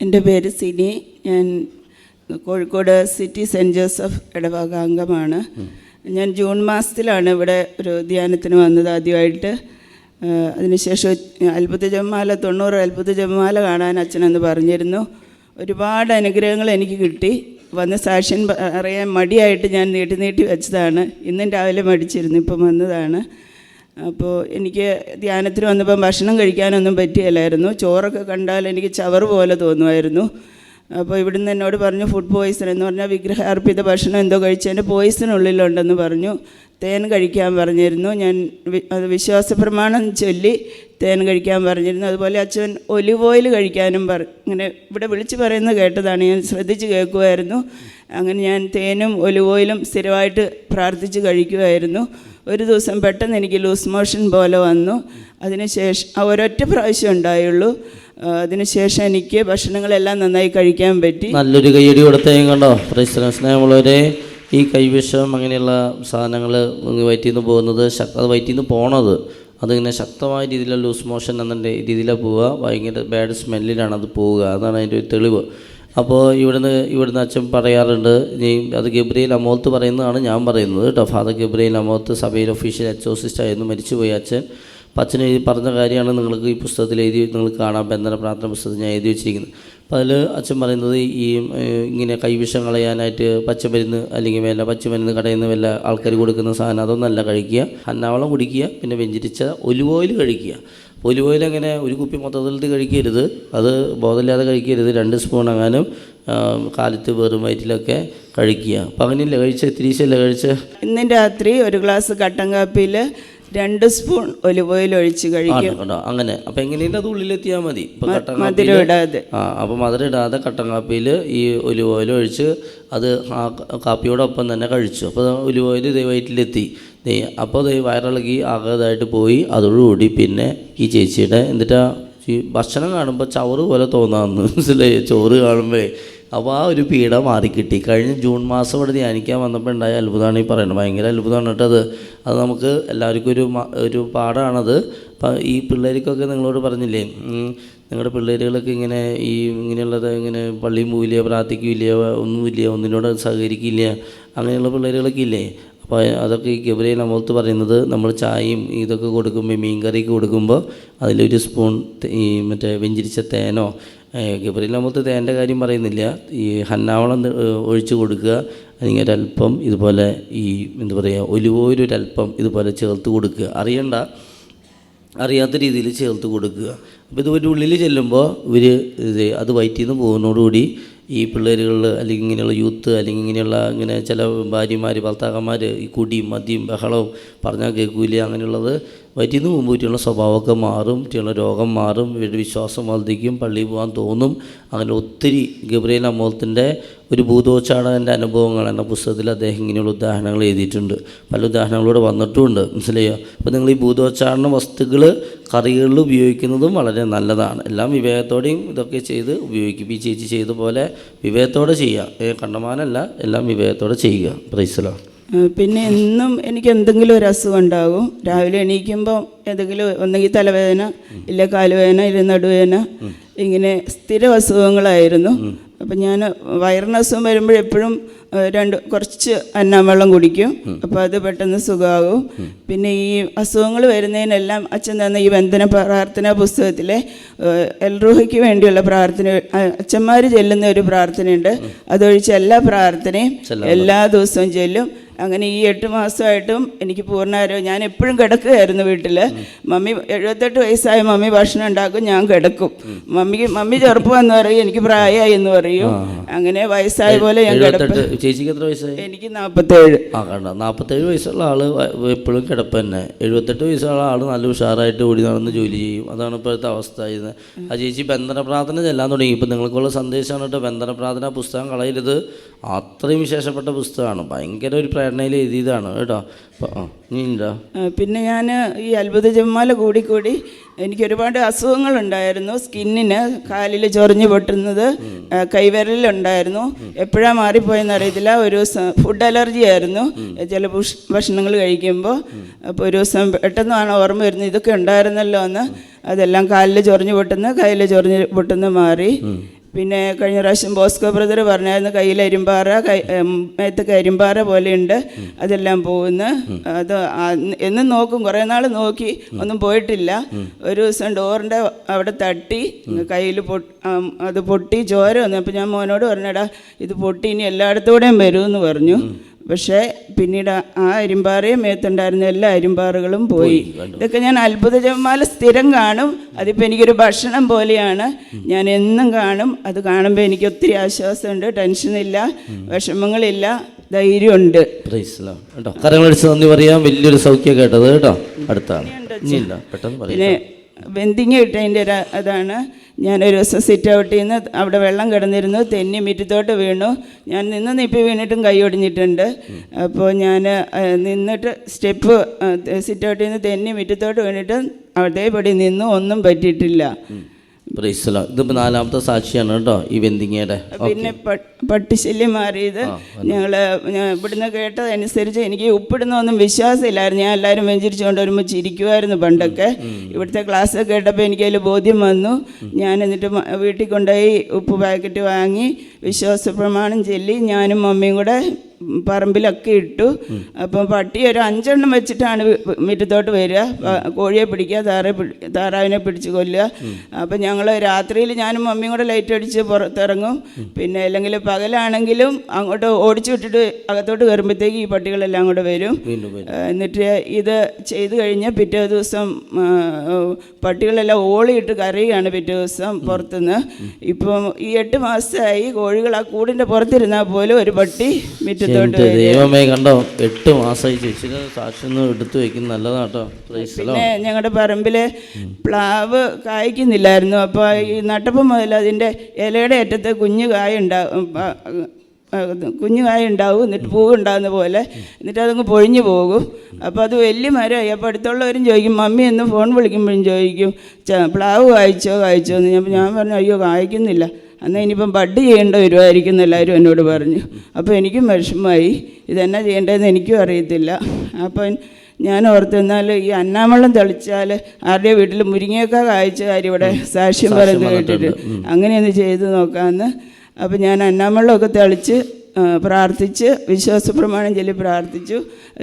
എന്റെ പേര് സിനി. ഞാൻ കോഴിക്കോട് സിറ്റി സെന്റ് ജോസഫ് ഇടവക അംഗമാണ് ഞാൻ ജൂൺ മാസത്തിലാണ് ഇവിടെ ഒരു ധ്യാനത്തിന് വന്നത് ആദ്യമായിട്ട്. അതിനുശേഷം അത്ഭുത ജപമാല തൊണ്ണൂറ് അത്ഭുത ജപമാല കാണാൻ അച്ഛനെന്ന് പറഞ്ഞിരുന്നു. ഒരുപാട് അനുഗ്രഹങ്ങൾ എനിക്ക് കിട്ടി. വന്ന് സാക്ഷ്യം അറിയാൻ മടിയായിട്ട് ഞാൻ നീട്ടി നീട്ടി വെച്ചതാണ്. ഇന്നും രാവിലെ മടിച്ചിരുന്നു ഇപ്പം വന്നതാണ്. അപ്പോൾ എനിക്ക് ധ്യാനത്തിന് വന്നപ്പം ഭക്ഷണം കഴിക്കാനൊന്നും പറ്റിയല്ലായിരുന്നു. ചോറൊക്കെ കണ്ടാൽ എനിക്ക് ചവറ് പോലെ തോന്നുമായിരുന്നു. അപ്പോൾ ഇവിടുന്ന് എന്നോട് പറഞ്ഞു ഫുഡ് പോയിസൺ എന്ന് പറഞ്ഞാൽ വിഗ്രഹാർപ്പിത ഭക്ഷണം എന്തോ കഴിച്ചതിന്റെ പോയിസൺ ഉള്ളിലുണ്ടെന്ന് പറഞ്ഞു. തേൻ കഴിക്കാൻ പറഞ്ഞിരുന്നു. ഞാൻ അത് വിശ്വാസ പ്രമാണം ചൊല്ലി തേൻ കഴിക്കാൻ പറഞ്ഞിരുന്നു. അതുപോലെ അച്ഛൻ ഒലിവ് ഓയിൽ കഴിക്കാനും പറ ഇങ്ങനെ ഇവിടെ വിളിച്ചു പറയുന്നത് കേട്ടതാണ്. ഞാൻ ശ്രദ്ധിച്ച് കേൾക്കുമായിരുന്നു അങ്ങനെ ഞാൻ തേനും ഒലിവ് ഓയിലും സ്ഥിരമായിട്ട് പ്രാർത്ഥിച്ച് കഴിക്കുമായിരുന്നു ഒരു ദിവസം പെട്ടെന്ന് എനിക്ക് ലൂസ് മോഷൻ പോലെ വന്നു. അതിനുശേഷം ഒരൊറ്റ പ്രാവശ്യം ഉണ്ടായുള്ളൂ. അതിനുശേഷം എനിക്ക് ഭക്ഷണങ്ങളെല്ലാം നന്നായി കഴിക്കാൻ പറ്റി. നല്ലൊരു കൈയടി കൊടുത്തേയും കണ്ടോ? സ്നേഹമുള്ളവരെ ഈ കൈവിഷം അങ്ങനെയുള്ള സാധനങ്ങൾ വയറ്റിൽ നിന്ന് പോകുന്നത് അത് വയറ്റിൽ നിന്ന് പോണത്. അതിങ്ങനെ ശക്തമായ രീതിയിലുള്ള ലൂസ് മോഷൻ എന്നുണ്ട് രീതിയിലാണ് പോവുക. ഭയങ്കര ബാഡ് സ്മെല്ലിലാണ് അത് പോവുക. അതാണ് അതിന്റെ ഒരു തെളിവ്. അപ്പോൾ ഇവിടുന്ന് ഇവിടുന്ന് അച്ഛൻ പറയാറുണ്ട് നീ അത് ഗബ്രിയിൽ അമോത്ത് പറയുന്നതാണ് ഞാൻ പറയുന്നത്. കേട്ടോ ഫാദർ ഗബ്രിയിൽ അമോത്ത് സഭയിൽ ഒഫീഷ്യൽ എക്സോസിസ്റ്റ് ആയിരുന്നു. മരിച്ചുപോയി അച്ഛൻ. അപ്പം അച്ഛൻ എഴുതി പറഞ്ഞ കാര്യമാണ് നിങ്ങൾക്ക് ഈ പുസ്തകത്തിൽ എഴുതി നിങ്ങൾക്ക് കാണാം. ബന്ധന പ്രാർത്ഥന പുസ്തകത്തിൽ ഞാൻ എഴുതി വെച്ചിരിക്കുന്നത്. അപ്പോൾ അതിൽ അച്ഛൻ പറയുന്നത് ഈ ഇങ്ങനെ കൈവിഷം കളയാനായിട്ട് പച്ചമരുന്ന് അല്ലെങ്കിൽ വല്ല പച്ചമരുന്ന് കടയിൽ നിന്ന് വല്ല ആൾക്കാർ കൊടുക്കുന്ന സാധനം അതൊന്നല്ല കഴിക്കുക. അന്നാവളം കുടിക്കുക പിന്നെ വെഞ്ചിരിച്ച ഒലിവ് ഓയിൽ കഴിക്കുക. ഒലിവ് ഓയിൽ അങ്ങനെ ഒരു കുപ്പി മൊത്തത്തിൽ കഴിക്കരുത്. അത് ബോധമില്ലാതെ കഴിക്കരുത്. രണ്ട് സ്പൂൺ അങ്ങാനും കാലത്ത് വെറും വയറ്റിലൊക്കെ കഴിക്കുക. അപ്പം അങ്ങനെയല്ലേ കഴിച്ച? തിരിച്ചല്ലേ കഴിച്ച്? ഇന്നും രാത്രി ഒരു ഗ്ലാസ് കട്ടൻ കാപ്പിയിൽ രണ്ട് സ്പൂൺ ഒലിവ് ഓയിൽ ഒഴിച്ച് കഴിക്കും. കേട്ടോ അങ്ങനെ. അപ്പൊ എങ്ങനെയും അത് ഉള്ളിലെത്തിയാൽ മതി. അപ്പൊ കട്ടൻ മധുരം ഇടാതെ. ആ അപ്പോൾ മധുരം ഇടാതെ കട്ടൻ കാപ്പിയിൽ ഈ ഒലിവ് ഓയിൽ ഒഴിച്ച് അത് ആ കാപ്പിയോടൊപ്പം തന്നെ കഴിച്ചു. അപ്പോൾ ഒലിവ് ഓയിൽ നീ അപ്പോൾ ദൈവ വയറിളകി ആകതായിട്ട് പോയി. അതോടുകൂടി പിന്നെ ഈ ചേച്ചിയുടെ എന്നിട്ടാ ഈ ഭക്ഷണം കാണുമ്പോൾ ചവറ് പോലെ തോന്നാമെന്ന് മനസ്സിലായി? ചോറ് കാണുമ്പോഴേ. അപ്പോൾ ആ ഒരു പീഡ മാറിക്കിട്ടി കഴിഞ്ഞ ജൂൺ മാസം ഇവിടെ ധ്യാനിക്കാൻ വന്നപ്പോൾ ഉണ്ടായ അത്ഭുതമാണ് ഈ പറയുന്നത്. ഭയങ്കര അത്ഭുതമാണ് കേട്ടത് അത് നമുക്ക് എല്ലാവർക്കും ഒരു ഒരു അപ്പം ഈ പിള്ളേർക്കൊക്കെ നിങ്ങളോട് പറഞ്ഞില്ലേ നിങ്ങളുടെ പിള്ളേരുകളൊക്കെ ഇങ്ങനെ ഈ ഇങ്ങനെയുള്ളത് ഇങ്ങനെ പള്ളിയും പോവില്ല പ്രാർത്ഥിക്കില്ല ഒന്നുമില്ല ഒന്നിനോട് സഹകരിക്കില്ല അങ്ങനെയുള്ള പിള്ളേരുകളൊക്കെ ഇല്ലേ? അപ്പോൾ അതൊക്കെ ഈ ഗബ്രിയേൽ അമോത്ത് പറയുന്നത് നമ്മൾ ചായയും ഇതൊക്കെ കൊടുക്കുമ്പോൾ മീൻ കറിയൊക്കെ കൊടുക്കുമ്പോൾ അതിലൊരു സ്പൂൺ ഈ മറ്റേ വെഞ്ചിരിച്ച തേനോ ഗബ്രിയേൽ അമോത്ത് തേന്റെ കാര്യം പറയുന്നില്ല. ഈ ഹന്നാവളം ഒഴിച്ചു കൊടുക്കുക. അല്ലെങ്കിൽ ഒരല്പം ഇതുപോലെ ഈ എന്താ പറയുക ഒലിവോയിലൊരല്പം ഇതുപോലെ ചേർത്ത് കൊടുക്കുക. അറിയണ്ട. അറിയാത്ത രീതിയിൽ ചേർത്ത് കൊടുക്കുക. അപ്പോൾ ഇത് ഒരു ഉള്ളിൽ ചെല്ലുമ്പോൾ ഇവർ ഇത് അത് വയറ്റിൽ നിന്ന് പോകുന്നതോടുകൂടി ഈ പിള്ളേരുകളിൽ അല്ലെങ്കിൽ ഇങ്ങനെയുള്ള യൂത്ത് അല്ലെങ്കിൽ ഇങ്ങനെയുള്ള ഇങ്ങനെ ചില ഭാര്യമാർ ഭർത്താക്കന്മാർ ഈ കുടിയും മദ്യം ബഹളവും പറഞ്ഞാൽ കേൾക്കൂല. അങ്ങനെയുള്ളത് വയറ്റിൽ മുമ്പ് കുട്ടികളുടെ സ്വഭാവമൊക്കെ മാറും കുട്ടികളുടെ രോഗം മാറും ഇവരുടെ വിശ്വാസം വർദ്ധിക്കും പള്ളിയിൽ പോകാൻ തോന്നും. അങ്ങനെ ഒത്തിരി ഗബ്രിയൽ അമോത്തിന്റെ ഒരു ഭൂതോച്ചാടകന്റെ അനുഭവങ്ങൾ എന്ന പുസ്തകത്തിൽ അദ്ദേഹം ഇങ്ങനെയുള്ള ഉദാഹരണങ്ങൾ എഴുതിയിട്ടുണ്ട്. പല ഉദാഹരണങ്ങളൂടെ വന്നിട്ടുമുണ്ട്. മനസ്സിലായോ? അപ്പോൾ നിങ്ങൾ ഈ ഭൂതോച്ചാടന വസ്തുക്കൾ കറികളിൽ ഉപയോഗിക്കുന്നതും വളരെ നല്ലതാണ്. എല്ലാം വിവേകത്തോടെയും ഇതൊക്കെ ചെയ്ത് ഉപയോഗിക്കും. ഈ ചേച്ചി ചെയ്ത പോലെ വിവേകത്തോടെ ചെയ്യുക. കണ്ടമാനല്ല എല്ലാം വിവേകത്തോടെ ചെയ്യുക. പ്രൈസലോ ആ, പിന്നെ എന്നും എനിക്ക് എന്തെങ്കിലും ഒരു അസുഖം ഉണ്ടാകും. രാവിലെ എണീക്കുമ്പോൾ എന്തെങ്കിലും ഒന്നെങ്കിൽ തലവേദന ഇല്ല കാലുവേദന ഇല്ല നടുവേദന ഇങ്ങനെ സ്ഥിര അസുഖങ്ങളായിരുന്നു. അപ്പം ഞാൻ വയറിന് അസുഖം വരുമ്പോഴെപ്പോഴും രണ്ട് കുറച്ച് അന്നാവെള്ളം കുടിക്കും. അപ്പോൾ അത് പെട്ടെന്ന് സുഖമാകും. പിന്നെ ഈ അസുഖങ്ങൾ വരുന്നതിനെല്ലാം അച്ഛൻ തന്ന ഈ വന്ദന പ്രാർത്ഥനാ പുസ്തകത്തിലെ എൽറൂഹയ്ക്ക് വേണ്ടിയുള്ള പ്രാർത്ഥന അച്ഛന്മാർ ചെല്ലുന്ന ഒരു പ്രാർത്ഥനയുണ്ട്. അതൊഴിച്ച് എല്ലാ പ്രാർത്ഥനയും എല്ലാ ദിവസവും ചെല്ലും. അങ്ങനെ ഈ എട്ട് മാസമായിട്ടും എനിക്ക് പൂർണാരോ ഞാൻ എപ്പോഴും കിടക്കുകയായിരുന്നു വീട്ടിൽ മമ്മി എഴുപത്തെട്ട് വയസ്സായ മമ്മി ഭക്ഷണം ഉണ്ടാക്കും ഞാൻ കിടക്കും. മമ്മിക്ക് മമ്മി ചെറുപ്പം എന്ന് പറയും എനിക്ക് പ്രായമായി എന്ന് പറയും. അങ്ങനെ വയസ്സായ പോലെ ഞാൻ കിടപ്പ്. ചേച്ചിക്ക് എത്ര വയസ്സായി? എനിക്ക് നാൽപ്പത്തേഴ് ആ കണ്ട. നാൽപ്പത്തേഴ് വയസ്സുള്ള ആൾ എപ്പോഴും കിടപ്പ് തന്നെ. എഴുപത്തെട്ട് വയസ്സുള്ള ആൾ നല്ല ഉഷാറായിട്ട് ഓടി നടന്ന് ജോലി ചെയ്യും. അതാണ് ഇപ്പോഴത്തെ അവസ്ഥ. ഇത് ആ ചേച്ചി ബന്ധന പ്രാർത്ഥന ചെല്ലാൻ തുടങ്ങി. ഇപ്പം നിങ്ങൾക്കുള്ള സന്ദേശമാണ് കേട്ടോ. ബന്ധന പ്രാർത്ഥന പുസ്തകം കളയരുത്. അത്രയും വിശേഷപ്പെട്ട പുസ്തകമാണ്. ഭയങ്കര ഒരു പ്രേരണയിൽ എഴുതിയതാണ് കേട്ടോ. ആ പിന്നെ ഞാൻ ഈ അത്ഭുത ജമ്മാല കൂടി കൂടി എനിക്ക് ഒരുപാട് അസുഖങ്ങളുണ്ടായിരുന്നു. സ്കിന്നിന് കാലിൽ ചൊറിഞ്ഞു പൊട്ടുന്നത് കൈവിരലുണ്ടായിരുന്നു എപ്പോഴാ എപ്പോഴാണ് മാറിപ്പോയെന്ന് അറിയത്തില്ല. ഒരു ദിവസം ഫുഡ് അലർജി ആയിരുന്നു. ചില ഭക്ഷണങ്ങൾ കഴിക്കുമ്പോൾ അപ്പോൾ ഒരു ദിവസം പെട്ടെന്നാണ് ഓർമ്മ വരുന്നത് ഇതൊക്കെ ഉണ്ടായിരുന്നല്ലോ എന്ന്. അതെല്ലാം കാലിൽ ചൊറിഞ്ഞു പൊട്ടുന്ന കയ്യിൽ ചൊറിഞ്ഞ് പൊട്ടുന്ന മാറി. പിന്നെ കഴിഞ്ഞ പ്രാവശ്യം ബോസ്കോ ബ്രദർ പറഞ്ഞായിരുന്നു കയ്യിൽ അരിമ്പാറ കൈ കരിമ്പാറ പോലെയുണ്ട്. അതെല്ലാം പോകുന്ന. അത് എന്നും നോക്കും. കുറേ നാൾ നോക്കി. ഒന്നും പോയിട്ടില്ല. ഒരു ദിവസം ഡോറിന്റെ അവിടെ തട്ടി കയ്യിൽ അത് പൊട്ടി ചോര വന്നു. അപ്പോൾ ഞാൻ മോനോട് പറഞ്ഞടാ ഇത് പൊട്ടി ഇനി എല്ലായിടത്തൂടെയും വരുമെന്ന് പറഞ്ഞു. പക്ഷേ പിന്നീട് ആ അരിമ്പാറയും മേത്തുണ്ടായിരുന്ന എല്ലാ അരിമ്പാറുകളും പോയി. ഇതൊക്കെ ഞാൻ അത്ഭുത ജപമാല സ്ഥിരം കാണും. അതിപ്പോൾ എനിക്കൊരു ഭക്ഷണം പോലെയാണ്. ഞാൻ എന്നും കാണും. അത് കാണുമ്പോൾ എനിക്ക് ഒത്തിരി ആശ്വാസമുണ്ട്. ടെൻഷനില്ല. വിഷമങ്ങളില്ല. ധൈര്യമുണ്ട്. പ്രൈസ്ലാം കേട്ടോ കരങ്ങളടിച്ച് നന്ദി പറയാം. വലിയൊരു സൗഖ്യം കേട്ടത് കേട്ടോ. അടുത്താണ്. പിന്നെ വെന്തിങ്ങ ഇട്ടതിന്റെ ഒരു അതാണ്. ഞാനൊരു ദിവസം സിറ്റ് ഔട്ടിൽ നിന്ന് അവിടെ വെള്ളം കിടന്നിരുന്നു തെന്നി മിറ്റത്തോട്ട് വീണു. ഞാൻ നിന്ന് നിപ്പി വീണിട്ടും കൈ ഒടിഞ്ഞിട്ടുണ്ട്. അപ്പോൾ ഞാൻ നിന്നിട്ട് സ്റ്റെപ്പ് സിറ്റ് ഔട്ടിൽ നിന്ന് തെന്നി മിറ്റത്തോട്ട് വീണിട്ട് അതേപടി നിന്നും ഒന്നും പറ്റിയിട്ടില്ല. പ്രൈസ്ലാം ഇതിപ്പോൾ നാലാമത്തെ സാക്ഷിയാണ് കേട്ടോ ഈ വെന്തിങ്ങയുടെ. പിന്നെ പട്ടിശല്യം മാറിയത് ഞങ്ങൾ ഇവിടുന്ന് കേട്ടതനുസരിച്ച് എനിക്ക് ഉപ്പിടുന്നൊന്നും വിശ്വാസമില്ലായിരുന്നു. ഞാൻ എല്ലാവരും വെഞ്ചിരിച്ചുകൊണ്ട് വരുമ്പോൾ ചിരിക്കുമായിരുന്നു പണ്ടൊക്കെ. ഇവിടുത്തെ ക്ലാസ് കേട്ടപ്പോൾ എനിക്ക് അതിൽ ബോധ്യം വന്നു. ഞാൻ എന്നിട്ട് വീട്ടിൽ കൊണ്ടുപോയി ഉപ്പ് പാക്കറ്റ് വാങ്ങി വിശ്വാസ പ്രമാണം ചൊല്ലി ഞാനും മമ്മിയും കൂടെ പറമ്പിലൊക്കെ ഇട്ടു. അപ്പം പട്ടി ഒരു അഞ്ചെണ്ണം വെച്ചിട്ടാണ് മിറ്റത്തോട്ട് വരിക. കോഴിയെ പിടിക്കുക താറെ താറാവിനെ പിടിച്ച് കൊല്ലുക. അപ്പം ഞങ്ങൾ രാത്രിയിൽ ഞാനും മമ്മിയും കൂടെ ലൈറ്റ് അടിച്ച് പുറത്തിറങ്ങും പിന്നെ അല്ലെങ്കിൽ പകലാണെങ്കിലും അങ്ങോട്ട് ഓടിച്ചു വിട്ടിട്ട് അകത്തോട്ട് കയറുമ്പോഴത്തേക്ക് ഈ പട്ടികളെല്ലാം അങ്ങോട്ട് വരും. എന്നിട്ട് ഇത് ചെയ്തു കഴിഞ്ഞ് പിറ്റേ ദിവസം പട്ടികളെല്ലാം ഓളിയിട്ട് കരയുകയാണ് പിറ്റേ ദിവസം പുറത്തുനിന്ന്. ഇപ്പം ഈ എട്ട് മാസമായി കോഴികൾ ആ കൂടിന്റെ പുറത്തിരുന്നാൽ പോലും ഒരു പട്ടി മുറ്റത്തോട്ട് എന്റെ ദൈവമേ കണ്ടോ? എട്ട് മാസമായി ചേച്ചിയുടെ സാക്ഷി ഒന്ന് എടുത്തു വെക്കുന്നത് നല്ലതാട്ടോ. പിന്നെ ഞങ്ങളുടെ പറമ്പിൽ പ്ലാവ് കായ്ക്കുന്നില്ലായിരുന്നു. അപ്പോൾ ഈ നട്ടപ്പം മുതൽ അതിന്റെ ഇലയുടെ അറ്റത്ത് കുഞ്ഞു കായ ഉണ്ടാവും കുഞ്ഞു കായ ഉണ്ടാവും. എന്നിട്ട് പൂവ് ഉണ്ടാകുന്ന പോലെ. എന്നിട്ട് അതങ്ങ് പൊഴിഞ്ഞു പോകും. അപ്പോൾ അത് വലിയ മരമായി. അപ്പോൾ അടുത്തുള്ളവരും ചോദിക്കും മമ്മി എന്ന് ഫോൺ വിളിക്കുമ്പോഴും ചോദിക്കും പ്ലാവ് കായ്ച്ചോ കായ്ച്ചോ? എന്ന് ഞാൻ പറഞ്ഞു അയ്യോ കായ്ക്കുന്നില്ല. എന്നാൽ ഇനിയിപ്പം ബഡ് ചെയ്യേണ്ട വരുമായിരിക്കും എന്ന് എല്ലാവരും എന്നോട് പറഞ്ഞു. അപ്പോൾ എനിക്കും വിഷമമായി. ഇതെന്നാ ചെയ്യേണ്ടതെന്ന് എനിക്കും അറിയത്തില്ല. അപ്പം ഞാൻ ഓർത്ത് എന്നാൽ ഈ അന്നാമള്ളം തെളിച്ചാൽ ആരുടെ വീട്ടിൽ മുരിങ്ങയൊക്കെ കായ്ച്ച കാര്യം ഇവിടെ സാക്ഷ്യം പറയുന്നത് കേട്ടിട്ട്. അങ്ങനെയൊന്ന് ചെയ്ത് നോക്കാമെന്ന്. അപ്പം ഞാൻ അന്നാമള്ളമൊക്കെ തെളിച്ച് പ്രാർത്ഥിച്ച് വിശ്വാസ പ്രമാണം ചൊല്ലി പ്രാർത്ഥിച്ചു.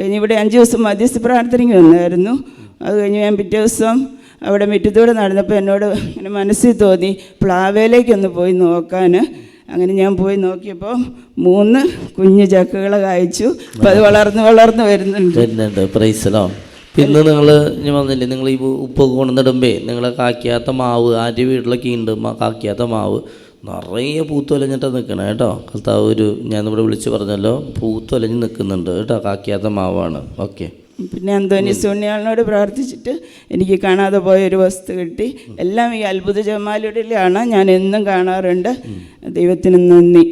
ഇനി ഇവിടെ അഞ്ച് ദിവസം മധ്യസ്ഥ പ്രാർത്ഥനയ്ക്ക് വന്നായിരുന്നു. അത് കഴിഞ്ഞ് ഞാൻ പിറ്റേ ദിവസം അവിടെ മുറ്റത്തൂടെ നടന്നപ്പോൾ എന്നോട് ഇങ്ങനെ മനസ്സിൽ തോന്നി പ്ലാവേലേക്കൊന്ന് പോയി നോക്കാൻ അങ്ങനെ ഞാൻ പോയി നോക്കിയപ്പോൾ മൂന്ന് കുഞ്ഞു ചക്കകളെ കായ്ച്ചു. അപ്പം അത് വളർന്ന് വളർന്ന് വരുന്നുണ്ട്. വരുന്നുണ്ട് പ്രൈസലോ. പിന്നെ നിങ്ങൾ ഞാൻ പറഞ്ഞില്ലേ നിങ്ങൾ ഈ ഉപ്പ് കൊണ്ടുവന്നിടുമ്പേ നിങ്ങൾ കാക്കിയാത്ത മാവ് ആരുടെ വീട്ടിലൊക്കെ ഉണ്ട് കാക്കിയാത്ത മാവ് നിറയെ പൂത്തൊലഞ്ഞിട്ടാണ് നിൽക്കണേ കേട്ടോ. കർത്താവ് ഒരു ഞാൻ ഇവിടെ വിളിച്ച് പറഞ്ഞല്ലോ പൂത്തൊലഞ്ഞ് നിൽക്കുന്നുണ്ട് കേട്ടോ കാക്കിയാത്ത മാവാണ്. ഓക്കെ. പിന്നെ അന്തോനി സോണിയാളിനോട് പ്രാർത്ഥിച്ചിട്ട് എനിക്ക് കാണാതെ പോയ ഒരു വസ്തു കിട്ടി. എല്ലാം ഈ അത്ഭുത ആണ് ഞാൻ എന്നും കാണാറുണ്ട്. ദൈവത്തിന് നന്ദി.